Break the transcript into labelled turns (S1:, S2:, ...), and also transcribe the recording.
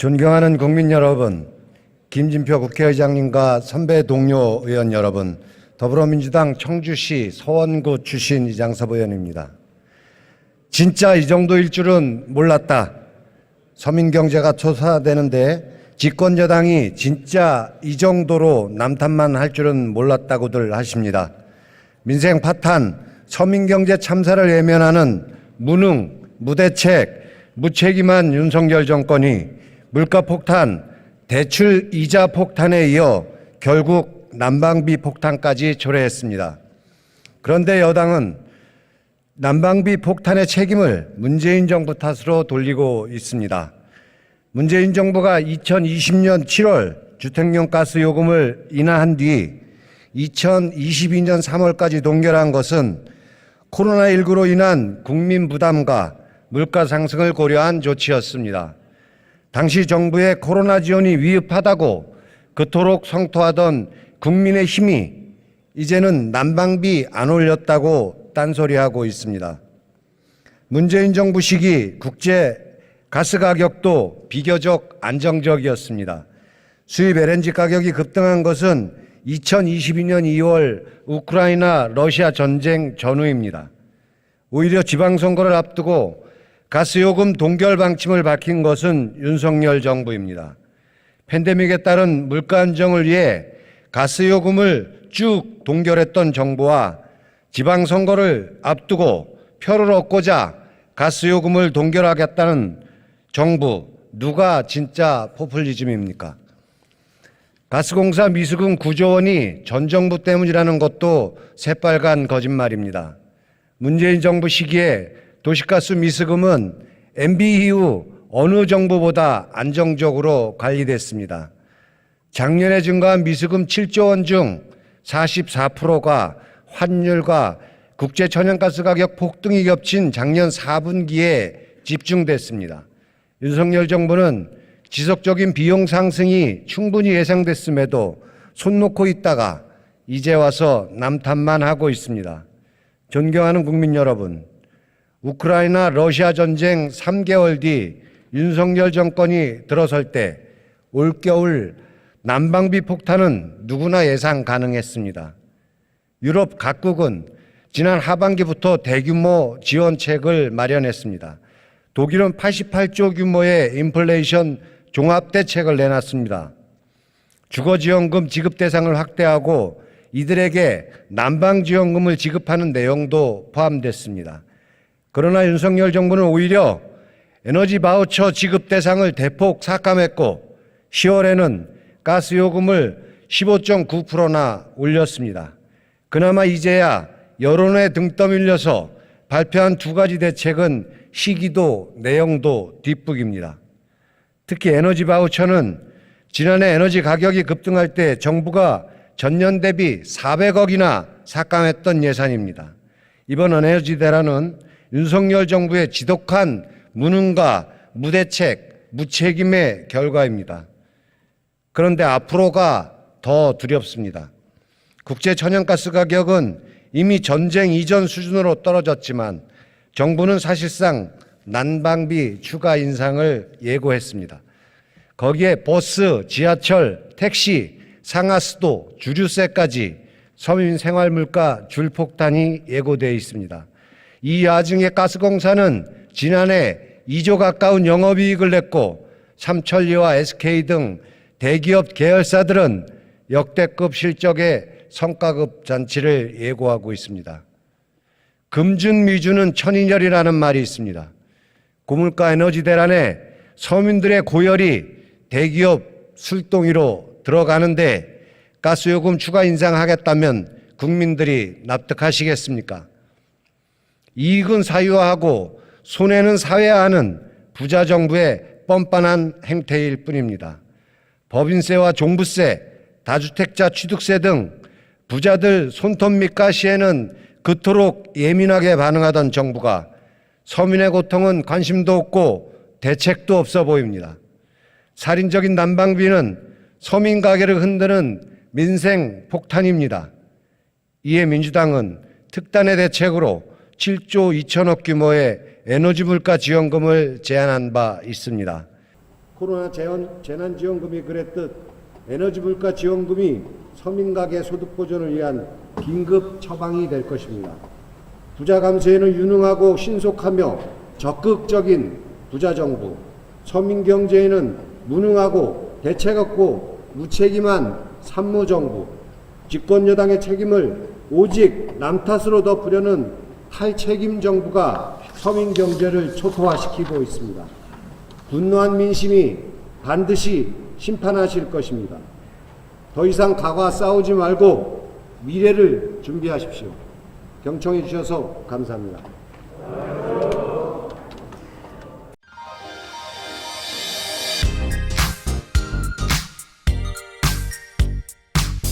S1: 존경하는 국민 여러분, 김진표 국회의장님과 선배 동료 의원 여러분, 더불어민주당 청주시 서원구 출신 이장섭 의원입니다. 진짜 이 정도일 줄은 몰랐다. 서민 경제가 초사되는데 집권 여당이 진짜 이 정도로 남탓만 할 줄은 몰랐다고들 하십니다. 민생 파탄, 서민 경제 참사를 외면하는 무능, 무대책, 무책임한 윤석열 정권이 물가 폭탄, 대출 이자 폭탄에 이어 결국 난방비 폭탄까지 초래했습니다. 그런데 여당은 난방비 폭탄의 책임을 문재인 정부 탓으로 돌리고 있습니다. 문재인 정부가 2020년 7월 주택용 가스 요금을 인하한 뒤 2022년 3월까지 동결한 것은 코로나19로 인한 국민 부담과 물가 상승을 고려한 조치였습니다. 당시 정부의 코로나 지원이 위급하다고 그토록 성토하던 국민의 힘이 이제는 난방비 안 올렸다고 딴소리하고 있습니다. 문재인 정부 시기 국제 가스 가격도 비교적 안정적이었습니다. 수입 LNG 가격이 급등한 것은 2022년 2월 우크라이나 러시아 전쟁 전후입니다. 오히려 지방선거를 앞두고 가스요금 동결 방침을 밝힌 것은 윤석열 정부입니다. 팬데믹에 따른 물가 안정을 위해 가스요금을 쭉 동결했던 정부와 지방선거를 앞두고 표를 얻고자 가스요금을 동결하겠다는 정부, 누가 진짜 포퓰리즘입니까? 가스공사 미수금 9조 원이 전 정부 때문이라는 것도 새빨간 거짓말입니다. 문재인 정부 시기에 도시가스 미수금은 MB 이후 어느 정부보다 안정적으로 관리됐습니다. 작년에 증가한 미수금 7조 원 중 44%가 환율과 국제 천연가스 가격 폭등이 겹친 작년 4분기에 집중됐습니다. 윤석열 정부는 지속적인 비용 상승이 충분히 예상됐음에도 손 놓고 있다가 이제 와서 남탓만 하고 있습니다. 존경하는 국민 여러분, 우크라이나 러시아 전쟁 3개월 뒤 윤석열 정권이 들어설 때 올겨울 난방비 폭탄은 누구나 예상 가능했습니다. 유럽 각국은 지난 하반기부터 대규모 지원책을 마련했습니다. 독일은 88조 규모의 인플레이션 종합대책을 내놨습니다. 주거지원금 지급 대상을 확대하고 이들에게 난방지원금을 지급하는 내용도 포함됐습니다. 그러나 윤석열 정부는 오히려 에너지 바우처 지급 대상을 대폭 삭감했고 10월에는 가스 요금을 15.9%나 올렸습니다. 그나마 이제야 여론에 등 떠밀려서 발표한 두 가지 대책은 시기도 내용도 뒷북입니다. 특히 에너지 바우처는 지난해 에너지 가격이 급등할 때 정부가 전년 대비 400억이나 삭감했던 예산입니다. 이번 에너지 대란은 윤석열 정부의 지독한 무능과 무대책, 무책임의 결과입니다. 그런데 앞으로가 더 두렵습니다. 국제 천연가스 가격은 이미 전쟁 이전 수준으로 떨어졌지만 정부는 사실상 난방비 추가 인상을 예고했습니다. 거기에 버스, 지하철, 택시, 상하수도, 주류세까지 서민 생활 물가 줄폭탄이 예고되어 있습니다. 이 와중에 가스공사는 지난해 2조 가까운 영업이익을 냈고 삼천리와 SK 등 대기업 계열사들은 역대급 실적의 성과급 잔치를 예고하고 있습니다. 금준 미주는 천인열이라는 말이 있습니다. 고물가 에너지 대란에 서민들의 고열이 대기업 술동이로 들어가는데 가스요금 추가 인상하겠다면 국민들이 납득하시겠습니까? 이익은 사유화하고 손해는 사회화하는 부자 정부의 뻔뻔한 행태일 뿐입니다. 법인세와 종부세, 다주택자 취득세 등 부자들 손톱 밑가 시에는 그토록 예민하게 반응하던 정부가 서민의 고통은 관심도 없고 대책도 없어 보입니다. 살인적인 난방비는 서민 가게를 흔드는 민생 폭탄입니다. 이에 민주당은 특단의 대책으로 7조 2천억 규모의 에너지 물가 지원금을 제안한 바 있습니다. 코로나 재원, 재난지원금이 그랬듯 에너지 물가 지원금이 서민 가계 소득 보전을 위한 긴급 처방이 될 것입니다. 부자 감세에는 유능하고 신속하며 적극적인 부자 정부, 서민 경제에는 무능하고 대책 없고 무책임한 산무 정부, 집권 여당의 책임을 오직 남 탓으로 덮으려는 탈책임 정부가 서민 경제를 초토화시키고 있습니다. 분노한 민심이 반드시 심판하실 것입니다. 더 이상 과거와 싸우지 말고 미래를 준비하십시오. 경청해 주셔서 감사합니다.